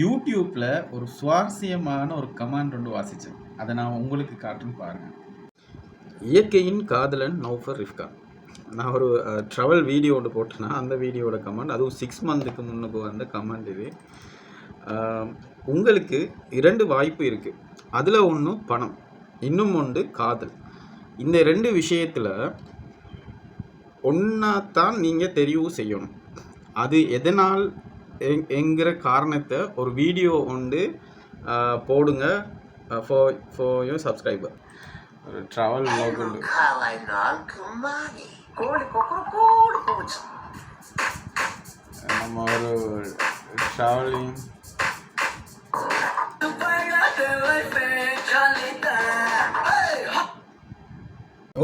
யூடியூப்பில் ஒரு சுவாரஸ்யமான ஒரு கமாண்ட் ஒன்று வாசித்தேன் அதை நான் உங்களுக்கு காட்டுன்னு பாருங்கள் இயற்கையின் காதலன் நௌஃபர் ரிஃப்கா. நான் ஒரு ட்ராவல் வீடியோ ஒன்று போட்டேன்னா அந்த வீடியோட கமெண்ட் அதுவும் சிக்ஸ் மந்த்துக்கு முன்னுக்கு வந்த கமெண்ட் இது. உங்களுக்கு இரண்டு வாய்ப்பு இருக்குது அதில் ஒன்று பணம் இன்னும் ஒன்று காதல். இந்த ரெண்டு விஷயத்தில் ஒன்றா தான் நீங்கள் தெரிவு செய்யணும். அது எதனால் எங் என்கிற காரணத்தை ஒரு வீடியோ ஒன்று போடுங்க. ஃபார் ஃபார் யூர் சப்ஸ்கிரைபர் ஒரு ட்ராவல் vlog உண்டு. நம்ம ஒரு ட்ராவலிங்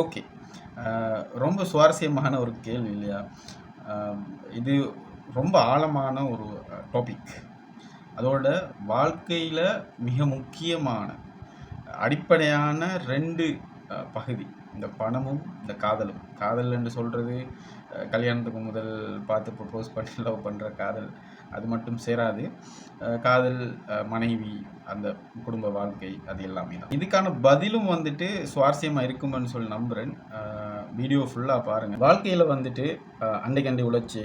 ஓகே ரொம்ப சுவாரஸ்யமான ஒரு கேள்வி இல்லையா? இது ரொம்ப ஆழமான ஒரு டாபிக் அதோட வாழ்க்கையில் மிக முக்கியமான அடிப்படையான ரெண்டு பகுதி. இந்த பணமும் இந்த காதலும். காதல் என்று சொல்கிறது கல்யாணத்துக்கு முதல் பார்த்து ப்ரப்போஸ் பண்ணி லவ் பண்ணுற காதல் அது மட்டும் சேராது. காதல் மனைவி அந்த குடும்ப வாழ்க்கை அது எல்லாமே தான். இதுக்கான பதிலும் வந்துட்டு சுவாரஸ்யமாக இருக்கும்னு சொல்லி நம்புகிறேன் வீடியோ ஃபுல்லாக பாருங்கள் வாழ்க்கையில் வந்துட்டு அஹ், அண்டைக்கண்டை உழைச்சி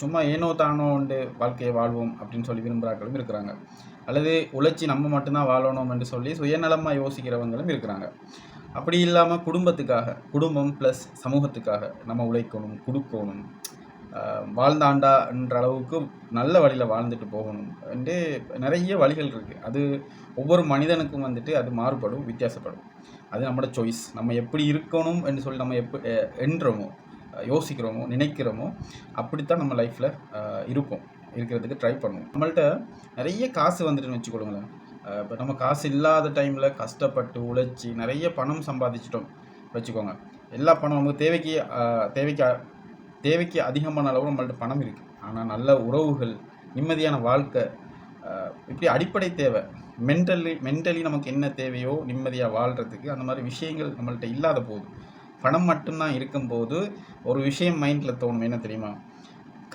சும்மா ஏனோ தானோ உண்டு வாழ்க்கையை வாழ்வோம் அப்படின்னு சொல்லி விரும்புகிறாக்களும் இருக்கிறாங்க. அல்லது உழைச்சி நம்ம மட்டும்தான் வாழணும் என்று சொல்லி சுயநலமாக யோசிக்கிறவங்களும் இருக்கிறாங்க. அப்படி இல்லாமல் குடும்பத்துக்காக குடும்பம் ப்ளஸ் சமூகத்துக்காக நம்ம உழைக்கணும் கொடுக்கணும். வாழ்ந்தாண்டா வாழ்ந்தாண்டான்ற அளவுக்கு நல்ல வழியில் வாழ்ந்துட்டு போகணும் என்று நிறைய வழிகள் இருக்குது அது ஒவ்வொரு மனிதனுக்கும் வந்துட்டு அது மாறுபடும் வித்தியாசப்படும். அது நம்மளோட சாய்ஸ் நம்ம எப்படி இருக்கணும் என்று சொல்லி நம்ம எப்போ என்றோமோ யோசிக்கிறோமோ நினைக்கிறோமோ அப்படித்தான் நம்ம லைஃப்பில் இருப்போம் இருக்கிறதுக்கு ட்ரை பண்ணுவோம். நம்மள்ட்ட நிறைய காசு வந்துட்டுன்னு வச்சுக்கொள்ளுங்களேன் இப்போ நம்ம காசு இல்லாத டைமில் கஷ்டப்பட்டு உழைச்சி நிறைய பணம் சம்பாதிச்சிட்டோம் வச்சுக்கோங்க. எல்லா பணம் நமக்கு தேவைக்கு தேவைக்கு தேவைக்கு அதிகமான அளவு நம்மள்ட்ட பணம் இருக்குது ஆனால் நல்ல உறவுகள் நிம்மதியான வாழ்க்கை இப்படி அடிப்படை தேவை. மென்டலி மென்டலி நமக்கு என்ன தேவையோ நிம்மதியாக வாழ்கிறதுக்கு அந்த மாதிரி விஷயங்கள் நம்மள்ட்ட இல்லாத போது பணம் மட்டும்தான் இருக்கும்போது ஒரு விஷயம் மைண்டில் தோணும். என்ன தெரியுமா?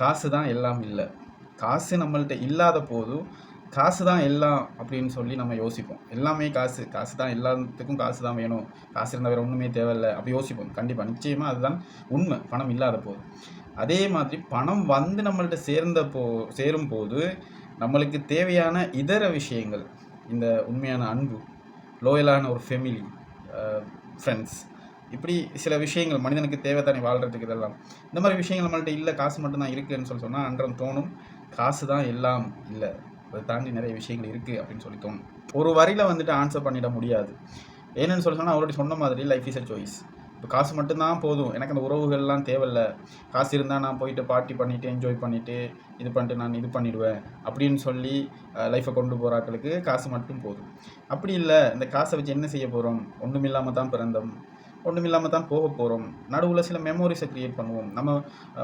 காசு தான் எல்லாம் இல்லை. காசு நம்மள்கிட்ட இல்லாத போது காசு தான் எல்லாம் அப்படின்னு சொல்லி நம்ம யோசிப்போம். எல்லாமே காசு. காசு தான் எல்லாத்துக்கும் காசு தான் வேணும். காசு இருந்தால் வேறு ஒன்றுமே தேவையில்லை. அப்படி யோசிப்போம். கண்டிப்பாக நிச்சயமாக அதுதான் உண்மை. பணம் இல்லாத போது. அதே மாதிரி பணம் வந்து நம்மள்கிட்ட சேர்ந்த போ சேரும் போது நம்மளுக்கு தேவையான இதர விஷயங்கள் இந்த உண்மையான அன்பு லோயலான ஒரு ஃபெமிலி ஃப்ரெண்ட்ஸ் இப்படி சில விஷயங்கள் மனிதனுக்கு தேவை தானே வாழ்கிறதுக்கு இதெல்லாம். இந்த மாதிரி விஷயங்கள் நம்மள்ட்ட இல்லை காசு மட்டும்தான் இருக்குன்னு சொல்லி சொன்னால் அன்றம் தோணும். காசு தான் எல்லாம் இல்லை. அதை தாண்டி நிறைய விஷயங்கள் இருக்குது அப்படின்னு சொல்லி தோணும். ஒரு வரியில் வந்துட்டு ஆன்சர் பண்ணிட முடியாது. ஏன்னு சொல்லி சொன்னால் அவருடைய சொன்ன மாதிரி லைஃப் இஸ் அ சாய்ஸ் இப்போ காசு மட்டும்தான் போதும். எனக்கு அந்த உறவுகள்லாம் தேவையில்ல. காசு இருந்தால் நான் போயிட்டு பார்ட்டி பண்ணிவிட்டு என்ஜாய் பண்ணிவிட்டு இது பண்ணிட்டு நான் இது பண்ணிவிடுவேன் அப்படின்னு சொல்லி லைஃப்பை கொண்டு போகிறாக்களுக்கு காசு மட்டும் போதும். அப்படி இல்லை. இந்த காசை வச்சு என்ன செய்ய போகிறோம் ஒன்றும் இல்லாமல் தான் பிறந்தோம். ஒன்றும் இல்லாமல் தான் போக போகிறோம் நடுவில் சில மெமோரிஸை க்ரியேட் பண்ணுவோம். நம்ம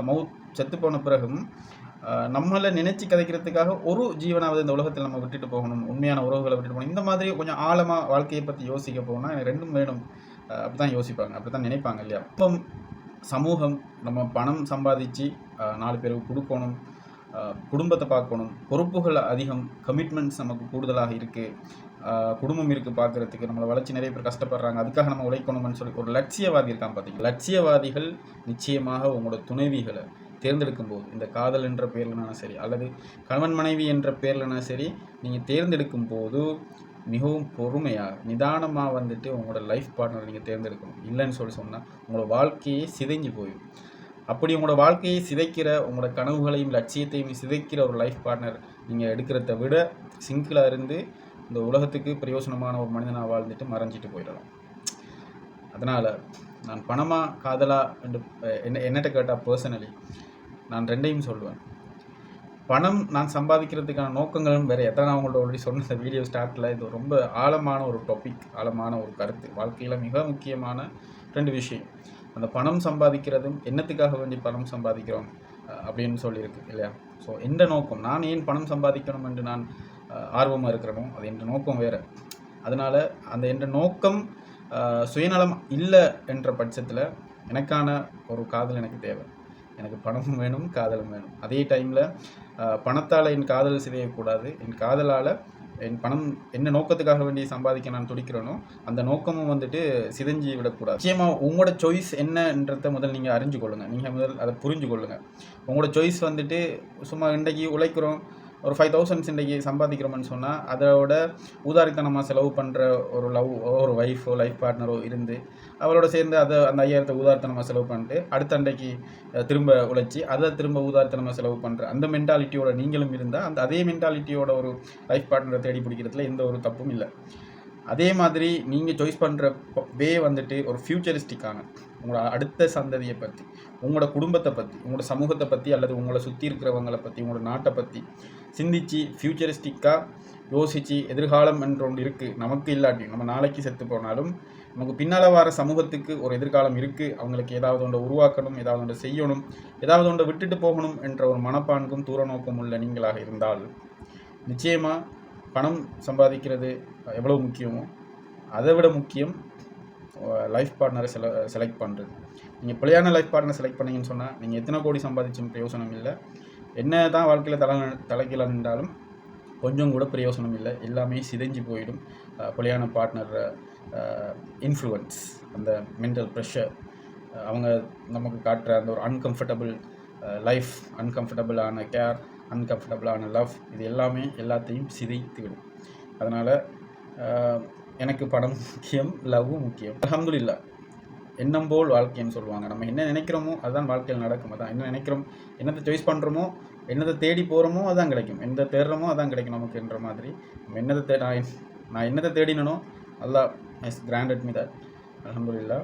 மவுத் செத்து போன பிறகும் நம்மளை நினைச்சு கதைக்கிறதுக்காக ஒரு ஜீவனாவது இந்த உலகத்தில் நம்ம விட்டுட்டு போகணும். உண்மையான உறவுகளை விட்டுட்டு போகணும். இந்த மாதிரி கொஞ்சம் ஆழமாக வாழ்க்கையை பற்றி யோசிக்க போனால் எனக்கு ரெண்டும் வேணும். அப்படி தான் யோசிப்பாங்க. அப்படி தான் நினைப்பாங்க இல்லையா? இப்போ சமூகம் நம்ம பணம் சம்பாதிச்சு நாலு பேருக்கு கொடுக்கணும். குடும்பத்தை பார்க்கணும். பொறுப்புகள் அதிகம் கமிட்மெண்ட்ஸ் நமக்கு கூடுதலாக இருக்குது குடும்பம் இருக்குது பார்க்குறதுக்கு. நம்மளை வளர்ச்சி நிறைய பேர் கஷ்டப்படுறாங்க. அதுக்காக நம்ம உழைக்கணும்னு சொல்லி ஒரு லட்சியவாதி இருக்கான் பார்த்தீங்க லட்சியவாதிகள் நிச்சயமாக உங்களோட துணைவிகளை தேர்ந்தெடுக்கும் போது இந்த காதல் என்ற பேர்லனாலும் சரி அல்லது கணவன் மனைவி என்ற பேர்லனா சரி நீங்கள் தேர்ந்தெடுக்கும் போது மிகவும் பொறுமையாக நிதானமாக வந்துட்டு உங்களோட லைஃப் பார்ட்னர் நீங்கள் தேர்ந்தெடுக்கணும். இல்லைன்னு சொல்லி சொன்னால் உங்களோட வாழ்க்கையே சிதைஞ்சு போயிடும். அப்படி உங்களோட வாழ்க்கையை சிதைக்கிற உங்களோட கனவுகளையும் லட்சியத்தையும் சிதைக்கிற ஒரு லைஃப் பார்ட்னர் நீங்கள் எடுக்கிறத விட சிங்கிளாக இருந்து இந்த உலகத்துக்கு பிரயோசனமான ஒரு மனிதனாக வாழ்ந்துட்டு மறைஞ்சிட்டு போயிடலாம். அதனால் நான் பணமாக காதலா என்று என்ன என்னட்ட கேட்டால் பர்சனலி நான் ரெண்டையும் சொல்லுவேன். பணம் நான் சம்பாதிக்கிறதுக்கான நோக்கங்களும் வேறு எத்தனை நான் உங்கள்ட்ட ஆல்ரெடி சொன்ன இந்த வீடியோ ஸ்டார்ட்டில் இது ரொம்ப ஆழமான ஒரு டாபிக் ஆழமான ஒரு கருத்து. வாழ்க்கையில் மிக முக்கியமான ரெண்டு விஷயம். அந்த பணம் சம்பாதிக்கிறதும் என்னத்துக்காக வேண்டி பணம் சம்பாதிக்கிறோம் அப்படின்னு சொல்லியிருக்கு இல்லையா? ஸோ எந்த நோக்கம்? நான் ஏன் பணம் சம்பாதிக்கணும் என்று நான் ஆர்வமாக இருக்கிறனோ அது என்ற நோக்கம் வேறு. அதனால் அந்த என்ற நோக்கம் சுயநலம் இல்லை என்ற பட்சத்தில் எனக்கான ஒரு காதல் எனக்கு தேவை. எனக்கு பணமும் வேணும் காதலும் வேணும். அதே டைமில் பணத்தால் என் காதல் சிதையக்கூடாது. என் காதலால் என் பணம் என்ன நோக்கத்துக்காக வேண்டி சம்பாதிக்க நான் துடிக்கிறேனோ அந்த நோக்கமும் வந்துட்டு சிதைஞ்சு விடக்கூடாது. நிச்சயமாக உங்களோட சாய்ஸ் என்னன்றத முதல் நீங்கள் அறிஞ்சு கொள்ளுங்கள் நீங்கள் முதல் அதை புரிஞ்சு கொள்ளுங்கள் உங்களோட சாய்ஸ் வந்துட்டு சும்மா இன்றைக்கி உழைக்கிறோம் ஒரு ஃபைவ் தௌசண்ட்ஸ் இன்றைக்கி சம்பாதிக்கிறோம்னு சொன்னால் அதோட ஊதாரித்தனமாக செலவு பண்ணுற ஒரு லவ் ஒரு ஒய்ஃபோ லைஃப் பார்ட்னரோ இருந்து அவளோட சேர்ந்து அதை அந்த ஐயாயிரத்தை ஊதாரித்தனமாக செலவு பண்ணிட்டு அடுத்த அன்றைக்கு திரும்ப உழைச்சி அதை திரும்ப ஊதாரித்தனமாக செலவு பண்ணுற அந்த மென்டாலிட்டியோட நீங்களும் இருந்தால் அந்த அதே மென்டாலிட்டியோட ஒரு லைஃப் பார்ட்னரை தேடி பிடிக்கிறதுல எந்த ஒரு தப்பும் இல்லை. அதே மாதிரி நீங்கள் சாய்ஸ் பண்ணுற வே வந்துட்டு ஒரு ஃப்யூச்சரிஸ்டிக்கான உங்களோட அடுத்த சந்ததியை பற்றி உங்களோட குடும்பத்தை பற்றி உங்களோட சமூகத்தை பற்றி அல்லது உங்களை சுற்றி இருக்கிறவங்களை பற்றி உங்களோட நாட்டை பற்றி சிந்திச்சு ஃப்யூச்சரிஸ்டிக்காக யோசித்து எதிர்காலம் என்ற ஒன்று இருக்குது நமக்கு இல்லாட்டி நம்ம நாளைக்கு செத்து போனாலும் நமக்கு பின்னால் வர சமூகத்துக்கு ஒரு எதிர்காலம் இருக்குது அவங்களுக்கு ஏதாவது ஒன்றை உருவாக்கணும் ஏதாவது ஒன்றை செய்யணும் ஏதாவது ஒன்றை விட்டுட்டு போகணும் என்ற ஒரு மனப்பான்கும் தூர நோக்கம் உள்ள நீங்களாக இருந்தால் நிச்சயமாக பணம் சம்பாதிக்கிறது எவ்வளோ முக்கியமோ அதை விட முக்கியம் லைஃப் பார்ட்னரை செல செலக்ட் பண்ணுறது நீங்கள் பிள்ளையான லைஃப் பார்ட்னர் செலக்ட் பண்ணீங்கன்னு சொன்னால் நீங்கள் எத்தனை கோடி சம்பாதிச்சும் பிரயோசனம் இல்லை. என்ன தான் வாழ்க்கையில் தலை தலைக்கீழ நின்றாலும் கொஞ்சம் கூட பிரயோசனம் இல்லை. எல்லாமே சிதைஞ்சு போயிடும். பிள்ளையான பார்ட்னர் இன்ஃப்ளூயன்ஸ் அந்த மென்டல் ப்ரெஷர் அவங்க நமக்கு காட்டுற அந்த ஒரு அன்கம்ஃபர்டபுள் லைஃப் அன்கம்ஃபர்டபுளான கேர் அன்கம்ஃபர்டபுளான லவ் இது எல்லாமே எல்லாத்தையும் சிதைத்து விடும். அதனால் எனக்கு பணம் முக்கியம் லவ்வும் முக்கியம். அல்ஹம்துலில்லா எண்ணம் போல் வாழ்க்கைன்னு சொல்லுவாங்க. நம்ம என்ன நினைக்கிறோமோ அதுதான் வாழ்க்கையில் நடக்கும். அதான் என்ன நினைக்கிறோம் என்னத்தை சாய்ஸ் பண்ணுறோமோ என்னத்தை தேடி போகிறோமோ அதான் கிடைக்கும். எந்த தேடுறோமோ அதான் கிடைக்கும் நமக்குன்ற மாதிரி. நம்ம என்னத்தை தே நான் நான் என்னத்தை தேடினோ நல்லா ஐஸ் கிராண்டட் மீ தட் அல்ஹம்துலில்லா.